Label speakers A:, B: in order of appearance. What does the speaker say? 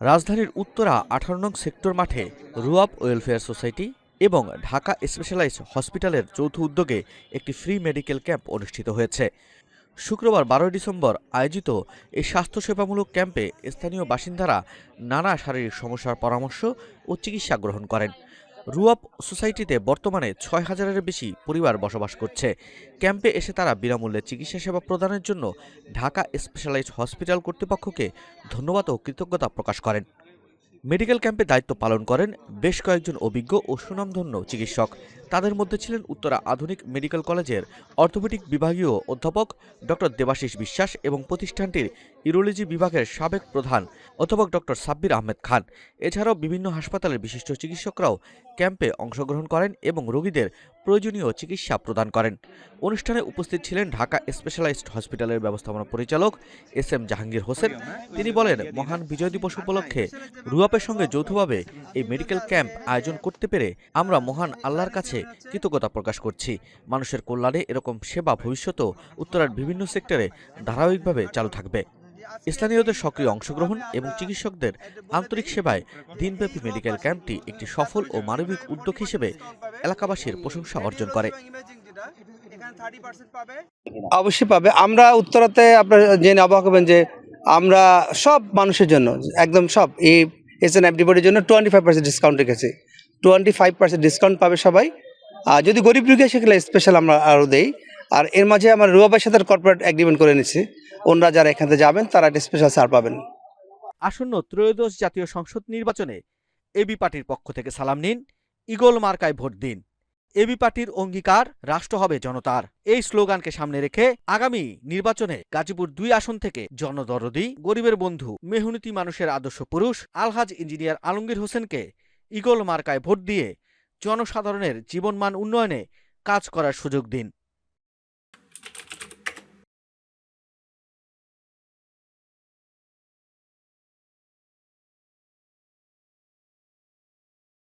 A: রাজধানীর উত্তরা আঠারো নং সেক্টর মাঠে রুয়াব ওয়েলফেয়ার সোসাইটি এবং ঢাকা স্পেশালাইজ হসপিটালের যৌথ উদ্যোগে একটি ফ্রি মেডিকেল ক্যাম্প অনুষ্ঠিত হয়েছে। শুক্রবার বারোই ডিসেম্বর আয়োজিত এই স্বাস্থ্যসেবামূলক ক্যাম্পে স্থানীয় বাসিন্দারা নানা শারীরিক সমস্যার পরামর্শ ও চিকিৎসা গ্রহণ করেন। রুয়াব সোসাইটিতে বর্তমানে ছয় হাজারের বেশি পরিবার বসবাস করছে। ক্যাম্পে এসে তারা বিনামূল্যে চিকিৎসা সেবা প্রদানের জন্য ঢাকা স্পেশালাইজড হসপিটাল কর্তৃপক্ষকে ধন্যবাদ ও কৃতজ্ঞতা প্রকাশ করেন। মেডিকেল ক্যাম্পে দায়িত্ব পালন করেন বেশ কয়েকজন অভিজ্ঞ ও সুনামধন্য চিকিৎসক। তাদের মধ্যে ছিলেন উত্তরা আধুনিক মেডিকেল কলেজের অর্থোপেডিক বিভাগীয় অধ্যাপক ডক্টর দেবাশিস বিশ্বাস এবং প্রতিষ্ঠানটির ইউরোলজি বিভাগের সাবেক প্রধান অধ্যাপক ডক্টর সাব্বির আহমেদ খান। এছাড়াও বিভিন্ন হাসপাতালের বিশিষ্ট চিকিৎসকরাও ক্যাম্পে অংশগ্রহণ করেন এবং রোগীদের প্রয়োজনীয় চিকিৎসা প্রদান করেন। অনুষ্ঠানে উপস্থিত ছিলেন ঢাকা স্পেশালাইজড হসপিটালের ব্যবস্থাপনা পরিচালক এস এম জাহাঙ্গীর হোসেন। তিনি বলেন, মহান বিজয় দিবস উপলক্ষে রুয়াপের সঙ্গে যৌথভাবে এই মেডিকেল ক্যাম্প আয়োজন করতে পেরে আমরা মহান আল্লাহর কাছে কৃতজ্ঞতা প্রকাশ করছি। মানুষের কল্যাণে এরকম সেবা ভবিষ্যতেও উত্তরার বিভিন্ন সেক্টরে ধারাবাহিকভাবে চালু থাকবে। স্থানীয়দের সক্রিয় অংশগ্রহণ এবং চিকিৎসকদের আন্তরিক সেবায় দিনব্যাপী মেডিকেল ক্যাম্পটি একটি সফল ও মানবিক উদ্যোগ হিসেবে এলাকাবাসীর প্রশংসা অর্জন করে।
B: অবশ্যই পাবে। আমরা উত্তরাতে আপনার জেনে অবাক হবেন যে আমরা সব মানুষের জন্য একদম সব এই এস এন এফডিবডির জন্য টোয়েন্টি ফাইভ পার্সেন্ট ডিসকাউন্ট রেখেছি। টোয়েন্টি ফাইভ পার্সেন্ট ডিসকাউন্ট পাবে সবাই। আর যদি গরিব রুগী সেগুলো স্পেশাল আমরা আরও দেই। আর এর মাঝে আমরা রুয়াবের সাথে কর্পোরেট এগ্রিমেন্ট করে নিচ্ছি। ওনারা যারা এখান যাবেন, তারা একটা স্পেশাল ছাড় পাবেন।
A: আসন্ন ত্রয়োদশ জাতীয় সংসদ নির্বাচনে এবি পার্টির পক্ষ থেকে সালাম নিন। ইগল মার্কায় ভোট দিন। এবি পার্টির অঙ্গীকার রাষ্ট্র হবে জনতার। এই স্লোগানকে সামনে রেখে আগামী নির্বাচনে গাজীপুর দুই আসন থেকে জনদরদি, গরিবের বন্ধু, মেহনতি মানুষের আদর্শ পুরুষ, আলহাজ ইঞ্জিনিয়ার আলমগীর হোসেনকে ইগল মার্কায় ভোট দিয়ে জনসাধারণের জীবনমান উন্নয়নে কাজ করার সুযোগ দিন।